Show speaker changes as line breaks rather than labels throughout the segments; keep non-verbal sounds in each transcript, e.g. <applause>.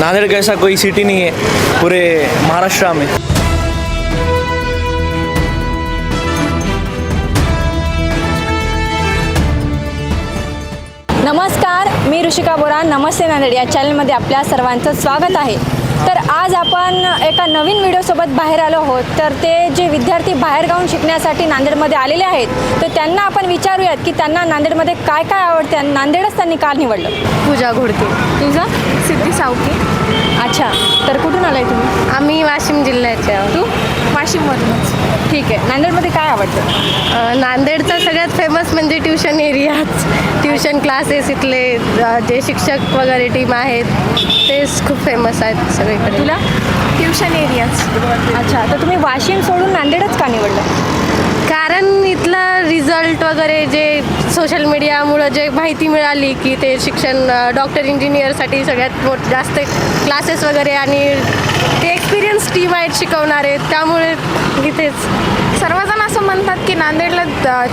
नांदेड़ का ऐसा कोई सिटी नहीं है पूरे महाराष्ट्र में।
नमस्कार मी ऋषिका बोरा नमस्ते नांदेड या चॅनलमध्ये आपल्या सर्वांचं स्वागत आहे. तर आज आपण एका नवीन व्हिडिओसोबत बाहेर आलो आहोत. तर ते जे विद्यार्थी बाहेर गाऊन शिकण्यासाठी नांदेडमध्ये आलेले आहेत तर त्यांना आपण विचारूयात की त्यांना नांदेडमध्ये काय काय आवडते नांदेडच त्यांनी का निवडलं?
पूजा घोडके.
तुझं?
सिद्धी सावके.
अच्छा तर कुठून आलाय तुम्ही?
आम्ही वाशिम जिल्ह्याचे आहोत.
तू?
वाशिममधूनच.
ठीक आहे. नांदेडमध्ये काय आवडतं?
अं, नांदेडचा सगळ्यात फेमस म्हणजे ट्युशन एरियाच ट्युशन क्लासेस इथले अं, जे शिक्षक वगैरे टीम आहेत तेच खूप फेमस आहेत सगळीकडे.
तुला?
ट्युशन एरियाच
अच्छा तर तुम्ही वाशिम सोडून नांदेडच का निवडलं?
कारण इथला रिझल्ट वगैरे जे सोशल मीडियामुळं जे माहिती मिळाली की ते शिक्षण डॉक्टर इंजिनियरसाठी सगळ्यात मोठ जास्त क्लासेस वगैरे आणि ते एक्सपिरियन्स टीम आहेत शिकवणारे त्यामुळे इथेच
असं म्हणतात की नांदेडला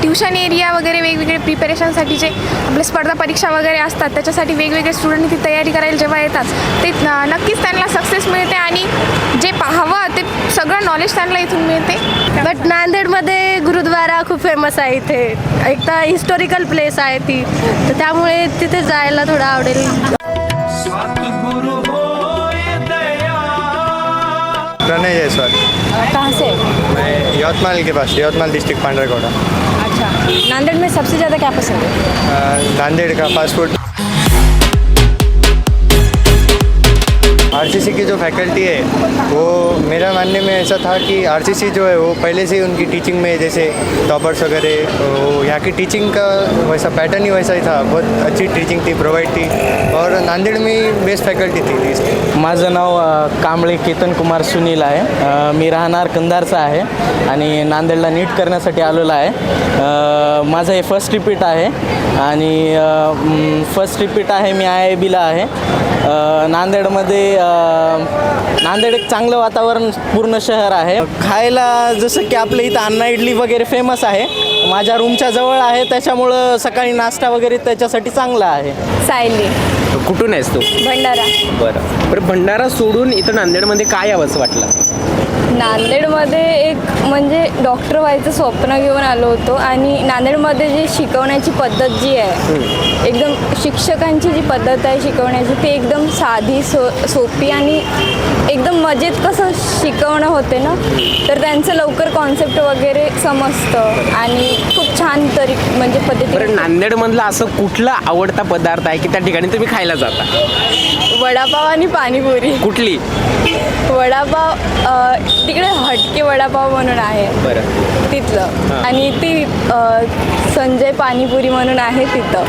ट्युशन एरिया वगैरे वेगवेगळे प्रिपरेशनसाठी जे आपले स्पर्धा परीक्षा वगैरे असतात त्याच्यासाठी वेगवेगळे स्टुडंट इथे तयारी करायला जेव्हा येतात ते नक्कीच त्यांना सक्सेस मिळते आणि जे पाहावं ते सगळं नॉलेज त्यांना इथून मिळते.
बट नांदेडमध्ये गुरुद्वारा खूप फेमस आहे इथे. एक तर हिस्टॉरिकल प्लेस आहे ती. तर त्यामुळे तिथे जायला थोडं आवडेल.
प्रणय जायसवाल
कहाँ से?
मैं यवतमाल के पास यवतमाल डिस्ट्रिक्ट पांड्रागोड़ा
अच्छा। नांदेड़ में सबसे ज़्यादा क्या पसंद है?
अ, नांदेड़ का फास्ट फूड आर की जो फैकल्टी है वो मेरा मानने में ऐसा था कि आर जो है वो पहले से ही उनकी टीचिंग में जैसे टॉपर्स वगैरह वो यहाँ की टीचिंग का वैसा पैटर्न ही वैसा ही था। बहुत अच्छी टीचिंग थी प्रोवाइड थी और नांदेड़ में बेस्ट फैकल्टी थी इसलिए
माझं नाव कांबळे केतन कुमार सुनील आहे. मी राहणार कंधारचा आहे आणि नांदेडला नीट करण्यासाठी आलेलो आहे. माझं हे फर्स्ट रिपीट आहे आणि फर्स्ट रिपीट आहे मी आय आय बीला आहे. नांदेडमध्ये नांदेड एक चांगलं वातावरण पूर्ण शहर आहे. खायला जसं की आपल्या इथं अन्ना इडली वगैरे फेमस आहे. माझ्या रूमच्या जवळ आहे त्याच्यामुळं सकाळी नाश्ता वगैरे त्याच्यासाठी चांगला आहे.
सायली.
कुठून आहेस तू?
भंडारा.
बरं. बरं भंडारा सोडून इथं नांदेडमध्ये काय यावंसं वाटलं?
नांदेडमध्ये एक म्हणजे डॉक्टर व्हायचं स्वप्न घेऊन आलो होतो आणि नांदेडमध्ये जी शिकवण्याची पद्धत जी आहे एकदम शिक्षकांची जी पद्धत आहे शिकवण्याची ती एकदम साधी सो सोपी आणि एकदम मजेत कसं शिकवणं होते ना तर त्यांचं लवकर कॉन्सेप्ट वगैरे समजतं आणि खूप छान तरी म्हणजे
बरं
पद्धतीने
नांदेडमधला असं कुठला आवडता पदार्थ आहे की त्या ठिकाणी तुम्ही खायला जाता?
वडापाव आणि पाणीपुरी.
कुठली?
वडापाव अ, तिकडे हटके वडापाव म्हणून आहे.
बरं.
तिथलं. आणि ती अ, संजय पाणीपुरी म्हणून आहे तिथं.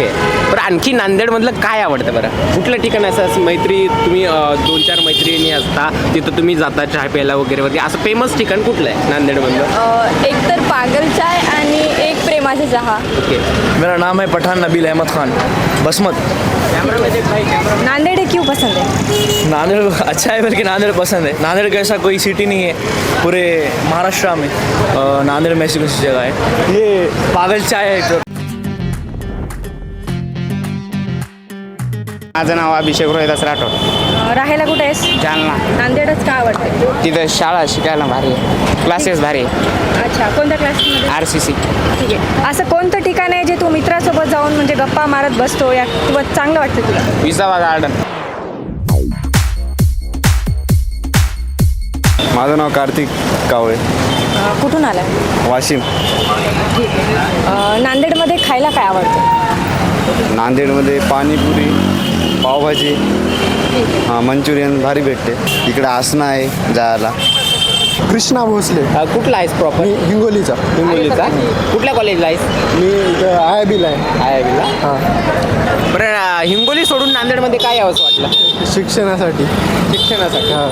बरं आणखी नांदेडमधलं काय आवडतं बरं? कुठलं ठिकाण असं असं मैत्री तुम्ही अं, दोन चार मैत्रिणी असता तिथं तुम्ही जाता चहा प्यायला वगैरे वगैरे असं फेमस ठिकाण कुठलं आहे नांदेडमधलं?
अ, एक तर पागल चाय आणि एक प्रेमाचे चहा
ओके.
मेरा नाम है पठान नबील अहमद खान. बसमत.
नांदेड क्यों पसंद है?
नांदेड़ <laughs> अच्छा है बल्कि नांदेड़ पसंद है. नांदेड़ का ऐसा कोई सिटी नहीं है पूरे महाराष्ट्र में. नांदेड़ में ऐसी कुछ जगह है. ये पागल चाय है
माझं नाव अभिषेक रोहिदास राठोड.
अ, राहायला कुठे आहेस?
जालना.
नांदेडच का आवडते?
तिथं शाळा शिकायला भारी आहे. क्लासेस भारी आहे.
अच्छा कोणत्या क्लासमध्ये
आर सी सी
ठीक आहे. असं कोणतं ठिकाण आहे जे तू मित्रासोबत जाऊन म्हणजे गप्पा मारत बसतो? या किंवा चांगलं वाटतं तुला?
विसावा गार्डन
माझं नाव कार्तिक कावळे.
अ, कुठून आला
वाशिम.
नांदेडमध्ये खायला काय आवडतं?
नांदेडमध्ये पाणीपुरी पावभाजी. हां मंचुरियन भारी भेटते. इकडे आसना आहे जायला.
कृष्णा भोसले.
अं, कुठला आहेस प्रॉपर
मी हिंगोलीचा.
हिंगोलीचा? कुठल्या कॉलेजला आहेस?
मी इथं आय बीला आहे.
आय बीला
हां.
बरं अं, हिंगोली सोडून नांदेडमध्ये काय यावंसं वाटलं?
शिक्षणासाठी.
शिक्षणासाठी.
हां.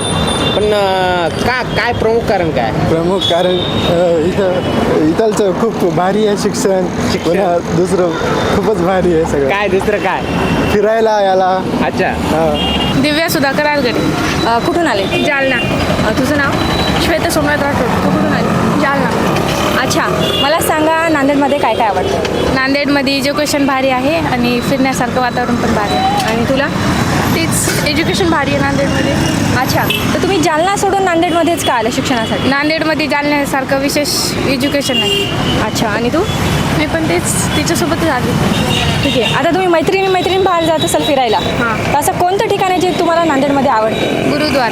पण अं, का काय प्रमुख कारण काय?
प्रमुख कारण अ, इथं इथलचं खूप भारी आहे शिक्षण? पुन्हा दुसरं खूपच भारी आहे सगळं.
काय दुसरं काय?
फिरायला याला.
अच्छा.
हां.
दिव्या सुधाकर आलगडे.
अ, कुठून आले?
जालना.
अ, तुझं नाव?
श्वेता सोमनाथ राठोड
तू कुठून आली?
जालना.
अच्छा मला सांगा नांदेडमध्ये काय काय आवडतं?
नांदेडमध्ये एज्युकेशन भारी आहे आणि फिरण्यासारखं वातावरण पण भारी आहे.
आणि तुला?
तेच. एज्युकेशन भारी आहे नांदेडमध्ये.
अच्छा तर तुम्ही जालना सोडून नांदेडमध्येच का आलं शिक्षणासाठी?
नांदेडमध्ये जालन्यासारखं विशेष एज्युकेशन आहे
अच्छा आणि तू?
मी पण तेच तिच्यासोबतच आले.
ठीक आहे. आता तुम्ही मैत्रिणी मैत्रिणी बाहेर जात असाल फिरायला.
हां.
तर असं कोणतं ठिकाण आहे जे तुम्हाला नांदेडमध्ये आवडते?
गुरुद्वार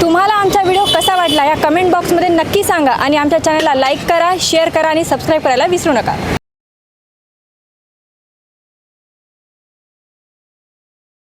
तुम्हाला आमचा व्हिडिओ कसा वाटला या कमेंट बॉक्समध्ये नक्की सांगा आणि आमच्या चॅनलला लाईक करा शेअर करा आणि सबस्क्राईब करायला विसरू नका.